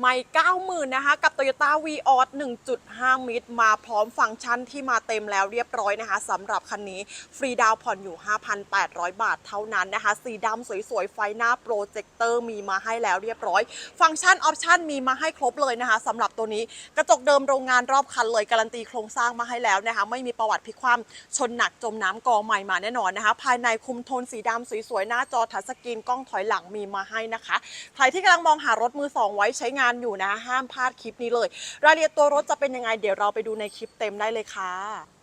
ไม่90,000 นะคะ กับ Toyota v ีออ1.5 มิตรมาพร้อมฟังก์ชันที่มาเต็มแล้วเรียบร้อยนะคะสำหรับคันนี้ ฟรีดาวผ่อนอยู่ 5,800 บาทเท่านั้นนะคะ สีดำสวยๆ ไฟหน้าโปรเจคเตอร์มีมาให้แล้วเรียบร้อย ฟังก์ชันออปชันมีมาให้ครบเลยนะคะสำหรับตัวนี้กระจกเดิมโรงงานรอบคันเลยการันตีโครงสร้างมาให้แล้วนะคะ ไม่มีประวัติพลิกคว่ำชนหนักจมน้ำกอใหม่มาแน่นอนนะคะ ภายในคุมโทนสีดำสวยๆหน้าจอทัชสกรีนกล้องถอยหลังมีมาให้นะคะใครที่กำลังมองหารถมือสองไว้ใช้งานอยู่นะ ห้ามพลาดคลิปนี้เลย รายละเอียดตัวรถจะเป็นยังไง เดี๋ยวเราไปดูในคลิปเต็มได้เลยค่ะ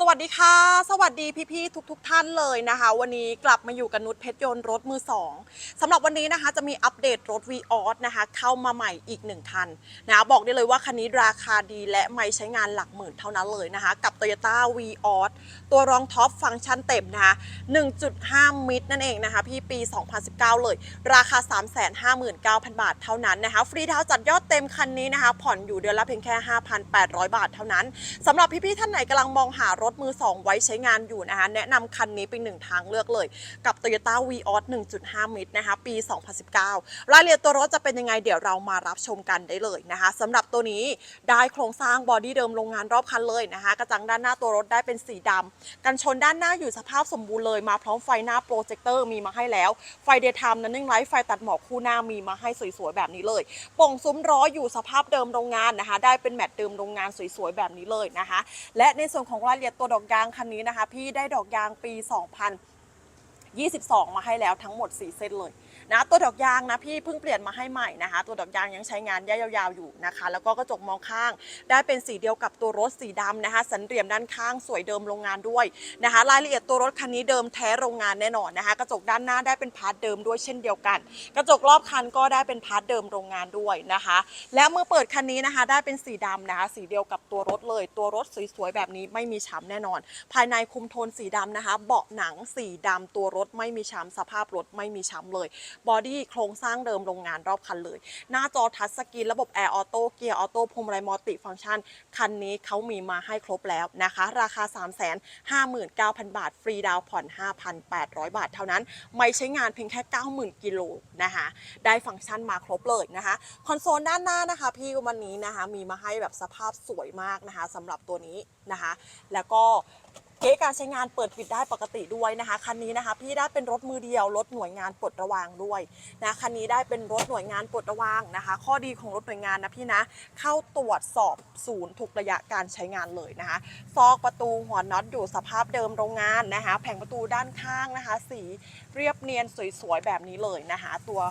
สวัสดีค่ะ สวัสดีพี่ๆทุกๆท่านเลยนะคะ วันนี้กลับมาอยู่กับนุชเพชรยนต์รถมือสองสำหรับวันนี้นะคะจะมีอัปเดตรถ v ีออสนะคะ เข้ามาใหม่อีกหนึ่งคันนะบอกได้เลยว่าคันนี้ราคาดีและไม่ใช้งานหลักหมื่นเท่านั้นเลยนะคะ กับ Toyota v ีออสตัวรองท็อปฟังก์ชันเต็มนะคะ 1.5 มิตรนั่นเองนะคะ พี่ปี 2019 เลย ราคา 359,000 บาทเท่านั้นนะคะ ฟรีดาวจัดยอดเต็มคันนี้นะคะ ผ่อนอยู่เดือนละเพียงแค่ 5,800 บาทเท่านั้นสำหรับพี่ๆท่านไหนกำลังมองหารถถมือ 2 ไว้ใช้งานอยู่นะคะแนะนำคันนี้เป็นหนึ่งทางเลือกเลย กับ Toyota v ีออส1.5 มิตรนะคะปี 2019 รายละเอียดตัวรถจะเป็นยังไงเดี๋ยวเรามารับชมกันได้เลยนะคะสำหรับตัวนี้ได้โครงสร้างบอดี้เดิมโรงงานรอบคันเลยนะคะ กระจังด้านหน้าตัวรถได้เป็นสีดำกันชนด้านหน้าอยู่สภาพสมบูรณ์เลยมาพร้อมไฟหน้าโปรเจคเตอร์มีมาให้แล้วไฟเดย์ไทม์นั้นนิ่งไลท์ไฟตัดหมอกคู่หน้ามีมาให้สวยๆแบบนี้เลยโป่งซุ้มล้ออยู่สภาพเดิมโรงงานนะคะ ได้เป็นแมตต์เดิมโรงงานสวยๆแบบนี้เลยนะคะ และในส่วนของรายละเอียดตัวดอกยางคันนี้นะคะ พี่ได้ดอกยางปี 2022 มาให้แล้วทั้งหมด 4 เส้นเลย นะตัวดอกยางนะพี่เพิ่งเปลี่ยนมาให้ใหม่นะคะ ตัวดอกยางยังใช้งานได้ยาวๆอยู่นะคะ แล้วก็กระจกมองข้าง ได้เป็นสีเดียวกับตัวรถสีดำนะคะ สันเหลี่ยมด้านข้างสวยเดิมโรงงานด้วยนะคะ รายละเอียดตัวรถคันนี้เดิมแท้โรงงานแน่นอนนะคะ กระจกด้านหน้าได้เป็นพาร์ทเดิมด้วยเช่นเดียวกัน กระจกรอบคันก็ได้เป็นพาร์ทเดิมโรงงานด้วยนะคะ และเมื่อเปิดคันนี้นะคะ ได้เป็นสีดำนะคะสีเดียวกับตัวรถเลย ตัวรถสวยๆแบบนี้ไม่มีช้ำแน่นอน ภายในคุมโทนสีดำนะคะ เบาะหนังสีดำตัวรถไม่มีช้ำสภาพรถไม่มีช้ำเลยบอดี้โครงสร้างเดิมโรงงานรอบคันเลย หน้าจอทัชสกรีนระบบแอร์ออโต้เกียร์ออโต้พวงมาลัยมัลติฟังก์ชัน คันนี้เขามีมาให้ครบแล้วนะคะ ราคา 359,000 บาท ฟรีดาวผ่อน 5,800 บาทเท่านั้น ไม่ใช้งานเพียงแค่ 90,000 กิโลนะคะได้ฟังก์ชันมาครบเลยนะคะ คอนโซลด้านหน้านะคะ พี่วันนี้นะคะมีมาให้แบบสภาพสวยมากนะคะสำหรับตัวนี้นะคะ แล้วก็ เก๊การใช้งานเปิดปิดได้ปกติด้วยนะคะคันนี้นะคะ พี่ได้เป็นรถมือเดียวรถหน่วยงานปลดระวางด้วยนะคันนี้ได้เป็นรถหน่วยงานปลดระวางนะคะ ข้อดีของรถหน่วยงานนะพี่นะเข้าตรวจสอบศูนย์ทุกระยะการใช้งานเลยนะคะ ซอกประตูหัวน็อตอยู่สภาพเดิมโรงงานนะคะ แผงประตูด้านข้างนะคะ สีเรียบเนียนสวยๆแบบนี้เลยนะคะ ตัว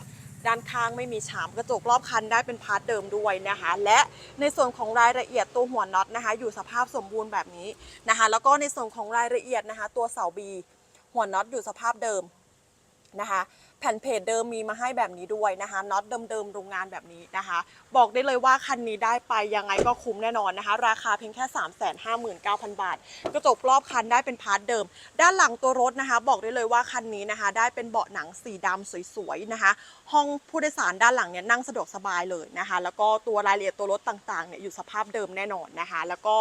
ด้านข้างไม่มีฉามกระจกรอบคันได้เป็นพาร์ทเดิมด้วยนะคะ และในส่วนของรายละเอียดตัวหัวน็อตนะคะ อยู่สภาพสมบูรณ์แบบนี้นะคะ แล้วก็ในส่วนของรายละเอียดนะคะ ตัวเสาบีหัวน็อตอยู่สภาพเดิมนะคะแผ่นเพจเดิมมีมาให้แบบนี้ด้วยนะคะน็อตเดิมๆโรงงานแบบนี้นะคะ บอกได้เลยว่าคันนี้ได้ไปยังไงก็คุ้มแน่นอนนะคะ ราคาเพียงแค่ 359,000 บาท กระจกรอบคันได้เป็นพาร์ทเดิม ด้านหลังตัวรถนะคะ บอกได้เลยว่าคันนี้นะคะ ได้เป็นเบาะหนังสีดำสวยๆนะคะห้องผู้โดยสารด้านหลังเนี่ยนั่งสะดวกสบายเลยนะคะ แล้วก็ตัวรายละเอียดตัวรถต่างๆเนี่ยอยู่สภาพเดิมแน่นอนนะคะ แล้วก็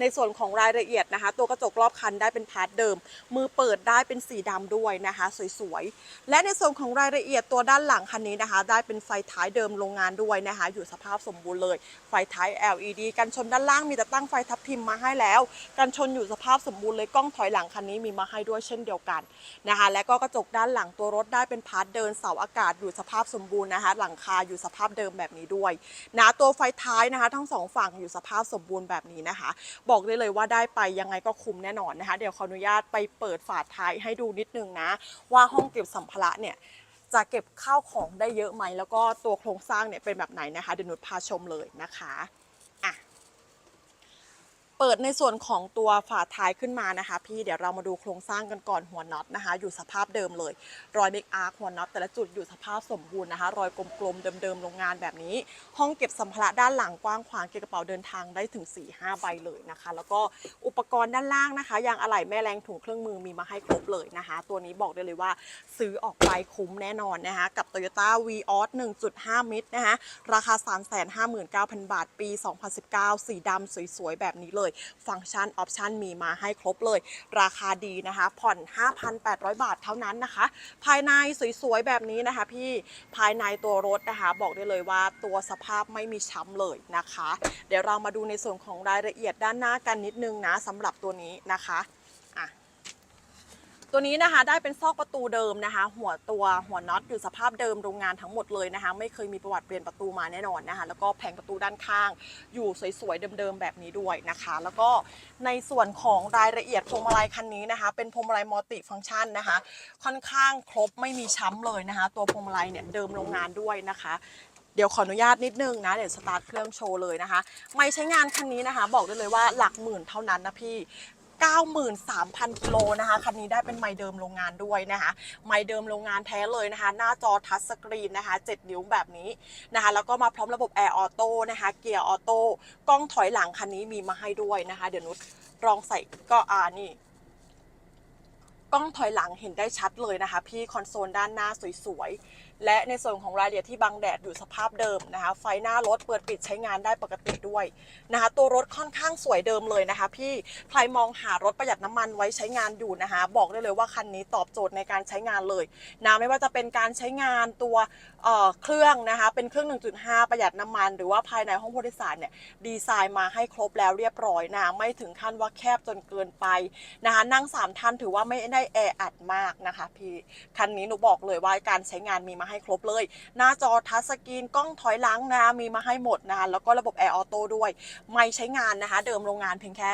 ในส่วนของรายละเอียดนะคะ ตัวกระจกรอบคันได้เป็นพาร์ทเดิม มือเปิดได้เป็นสีดำด้วยนะคะ สวยๆ และในส่วนของรายละเอียดตัวด้านหลังคันนี้นะคะ ได้เป็นไฟท้ายเดิมโรงงานด้วยนะคะ อยู่สภาพสมบูรณ์เลย ไฟท้าย LED กันชนด้านล่างมีแต่ตั้งไฟทับทิมมาให้แล้วกันชนอยู่สภาพสมบูรณ์เลยกล้องถอยหลังคันนี้มีมาให้ด้วยเช่นเดียวกันนะคะ และก็กระจกด้านหลังตัวรถได้เป็นพาร์ทเดินเสาอากาศอยู่สภาพสมบูรณ์นะคะ หลังคาอยู่สภาพเดิมแบบนี้ด้วยนะตัวไฟท้ายนะคะ ทั้งสองฝั่งอยู่สภาพสมบูรณ์แบบนี้นะคะ บอกได้เลยว่าได้ไปยังไงก็คุ้มแน่นอนนะคะ เดี๋ยวขออนุญาตไปเปิดฝาท้ายให้ดูนิดนึงนะ ว่าห้องเก็บสัมภาระเนี่ยจะเก็บข้าวของได้เยอะไหม แล้วก็ตัวโครงสร้างเนี่ยเป็นแบบไหนนะคะ เดี๋ยวนุชพาชมเลยนะคะอะ เปิดในส่วนของตัวฝาท้ายขึ้นมานะคะ พี่เดี๋ยวเรามาดูโครงสร้างกันก่อนหัวน็อตนะคะ อยู่สภาพเดิมเลย รอยเบรกอาร์คหัวน็อตแต่ละจุดอยู่สภาพสมบูรณ์นะคะ รอยกลมๆเดิมๆโรงงานแบบนี้ ห้องเก็บสัมภาระด้านหลังกว้างขวางเก็บกระเป๋าเดินทางได้ถึง 4-5 ใบเลยนะคะ แล้วก็อุปกรณ์ด้านล่างนะคะยางอะไหล่แม่แรงถุงเครื่องมือมีมาให้ครบเลยนะคะ ตัวนี้บอกได้เลยว่าซื้อออกไปคุ้มแน่นอนนะคะกับ Toyota v ีออส1.5 มิตรนะคะราคา 359,000 บาท ปี 2019 สีดำสวยๆแบบนี้เลยฟังก์ชันออปชันมีมาให้ครบเลย ราคาดีนะคะ ผ่อน 5,800 บาทเท่านั้นนะคะ ภายในสวยๆ แบบนี้นะคะ พี่ภายในตัวรถนะคะ บอกได้เลยว่าตัวสภาพไม่มีช้ำเลยนะคะ เดี๋ยวเรามาดูในส่วนของรายละเอียดด้านหน้ากันนิดนึงนะสำหรับตัวนี้นะคะอะ ตัวนี้นะคะได้เป็นซอกประตูเดิมนะคะ หัวตัวหัวน็อตอยู่สภาพเดิมโรงงานทั้งหมดเลยนะคะ ไม่เคยมีประวัติเปลี่ยนประตูมาแน่นอนนะคะ แล้วก็แผงประตูด้านข้าง อยู่สวยๆเดิมๆแบบนี้ด้วยนะคะ แล้วก็ในส่วนของรายละเอียดพวงมาลัยคันนี้นะคะ เป็นพวงมาลัยมัลติฟังก์ชันนะคะ ค่อนข้างครบไม่มีช้ำเลยนะคะ ตัวพวงมาลัยเนี่ยเดิมโรงงานด้วยนะคะเดี๋ยวขออนุญาตนิดนึงนะ เดี๋ยวสตาร์ทเครื่องโชว์เลยนะคะ ไม่ใช้งานคันนี้นะคะ บอกได้เลยว่าหลักหมื่นเท่านั้นนะพี่ 93,000กิโลนะคะ คันนี้ได้เป็นไมค์เดิมโรงงานด้วยนะคะ ไมค์เดิมโรงงานแท้เลยนะคะ หน้าจอทัชสกรีนนะคะ 7 นิ้วแบบนี้นะคะ แล้วก็มาพร้อมระบบแอร์ออโต้นะคะ เกียร์ออโต้ กล้องถอยหลังคันนี้มีมาให้ด้วยนะคะ เดี๋ยวนุชลองใส่ก็อ่านี่กล้องถอยหลังเห็นได้ชัดเลยนะคะ พี่คอนโซลด้านหน้าสวยๆ และในส่วนของรายละเอียดที่บังแดดอยู่สภาพเดิมนะคะ ไฟหน้ารถเปิดปิดใช้งานได้ปกติด้วยนะคะ ตัวรถค่อนข้างสวยเดิมเลยนะคะ พี่ใครมองหารถประหยัดน้ำมันไว้ใช้งานอยู่นะคะ บอกได้เลยว่าคันนี้ตอบโจทย์ในการใช้งานเลยนะไม่ว่าจะเป็นการใช้งานตัวเเครื่องนะคะ เป็นเครื่อง 1.5 ประหยัดน้ำมัน หรือว่าภายในห้องผู้โดยสารเนี่ยดีไซน์มาให้ครบแล้วเรียบร้อยนะไม่ถึงขั้นว่าแคบจนเกินไปนะคะนั่งสามท่านถือว่าไม่ได้แออัดมากนะคะพี่คันนี้หนูบอกเลยว่าการใช้งานมีมาให้ครบเลย หน้าจอทัชสกรีนกล้องถอยหลังนะมีมาให้หมดนะแล้วก็ระบบแอร์ออโต้ด้วยไม่ใช้งานนะคะ เดิมโรงงานเพียงแค่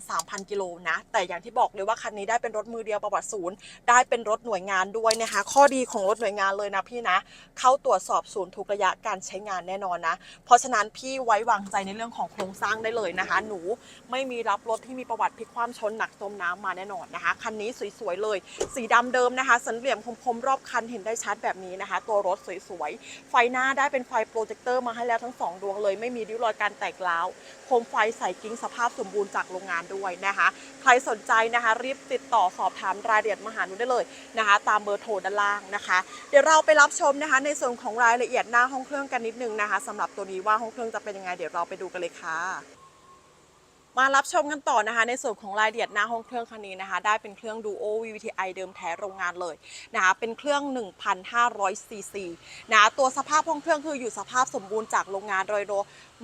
93,000 กิโลนะ แต่อย่างที่บอกเลยว่าคันนี้ได้เป็นรถมือเดียวประวัติศูนย์ ได้เป็นรถหน่วยงานด้วยนะคะ ข้อดีของรถหน่วยงานเลยนะพี่นะ เข้าตรวจสอบศูนย์ทุกระยะการใช้งานแน่นอนนะ เพราะฉะนั้นพี่ไว้วางใจในเรื่องของโครงสร้างได้เลยนะคะ หนูไม่มีรับรถที่มีประวัติพลิกคว่ำชนหนักจมน้ำมาแน่นอนนะคะ คันนี้สวยๆเลย สีดำเดิมนะคะ สันเหลี่ยมคมๆรอบคันเห็นได้ชัดแบบนี้นะคะ ตัวรถสวยๆ ไฟหน้าได้เป็นไฟโปรเจคเตอร์มาให้แล้วทั้งสองดวงเลย ไม่มีริ้วรอยการแตกร้าว โคมไฟใส่กิ้งสภาพสมบูรณ์จากโรงงานด้วยนะคะ ใครสนใจนะคะ รีบติดต่อสอบถามรายละเอียดมาหาหนูได้เลยนะคะ ตามเบอร์โทรด้านล่างนะคะ เดี๋ยวเราไปรับชมนะคะ ในส่วนของรายละเอียดหน้าห้องเครื่องกันนิดนึงนะคะสำหรับตัวนี้ว่าห้องเครื่องจะเป็นยังไงเดี๋ยวเราไปดูกันเลยค่ะ มารับชมกันต่อนะคะ ในส่วนของรายละเอียดหน้าห้องเครื่องคันนี้นะคะ ได้เป็นเครื่อง Duo VVTi เดิมแท้โรงงานเลยนะคะเป็นเครื่อง 1,500 ซีซีนะะตัวสภาพห้องเครื่องคืออยู่สภาพสมบูรณ์จากโรงงานโดยโร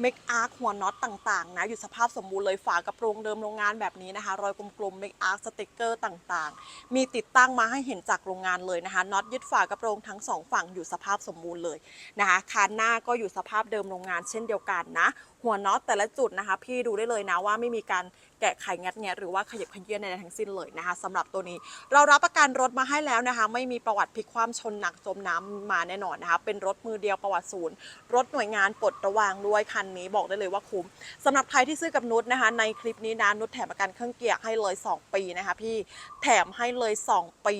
เมคอาร์คหัวน็อตต่างๆนะอยู่สภาพสมบูรณ์เลยฝากระโปรงเดิมโรงงานแบบนี้นะคะ รอยกลมๆเมคอาร์คสติกเกอร์ต่างๆ มีติดตั้งมาให้เห็นจากโรงงานเลยนะคะน็อตยึดฝากระโปรงทั้งสองฝั่งอยู่สภาพสมบูรณ์เลยนะคะคานหน้าก็อยู่สภาพเดิมโรงงานเช่นเดียวกันนะ หัวน็อตแต่ละจุดนะคะ พี่ดูได้เลยนะว่าไม่มีการแกะไขงัดแงะหรือว่าขยับขยื่นในทั้งสิ้นเลยนะคะสำหรับตัวนี้เรารับประกันรถมาให้แล้วนะคะ ไม่มีประวัติพลิกคว่ำชนหนักจมน้ำมาแน่นอนนะคะ เป็นรถมือเดียวประวัติศูนย์ รถหน่วยงานปลดระวางด้วยคันนี้บอกได้เลยว่าคุ้มสำหรับใครที่ซื้อกับนุชนะคะ ในคลิปนี้นะนุชแถมประกันเครื่องเกียร์ให้เลย 2 ปีนะคะ พี่แถมให้เลย 2 ปี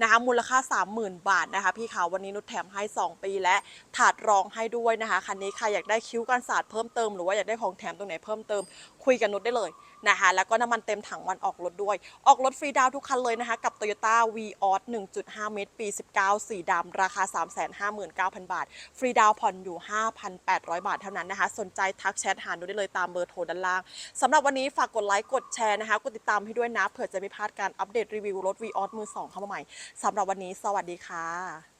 นะคะมูลค่า 30,000 บาทนะคะ พี่ขาวันนี้นุชแถมให้ 2 ปีและถาดรองให้ด้วยนะคะคันนี้ใครอยากได้คิ้วกันศาสตร์เพิ่มเติมหรือว่าอยากได้ของแถมตรงไหนเพิ่มเติมคุยกับนุชได้เลย นะคะแล้วก็น้ำมันเต็มถังวันออกรถด้วย ออกรถฟรีดาวทุกคันเลยนะคะกับ Toyota v ีออส1.5 เมตร ปี 19 สีดำราคา 359,000 บาท ฟรีดาวผ่อนอยู่ 5,800 บาทเท่านั้นนะคะ สนใจทักแชทหาดูได้เลยตามเบอร์โทรด้านล่างสำหรับวันนี้ฝากกดไลค์กดแชร์นะคะกดติดตามให้ด้วยนะเผื่อจะไม่พลาดการอัปเดตรีวิวรถ v ีออสมือสองเข้ามาใหม่สำหรับวันนี้สวัสดีค่ะ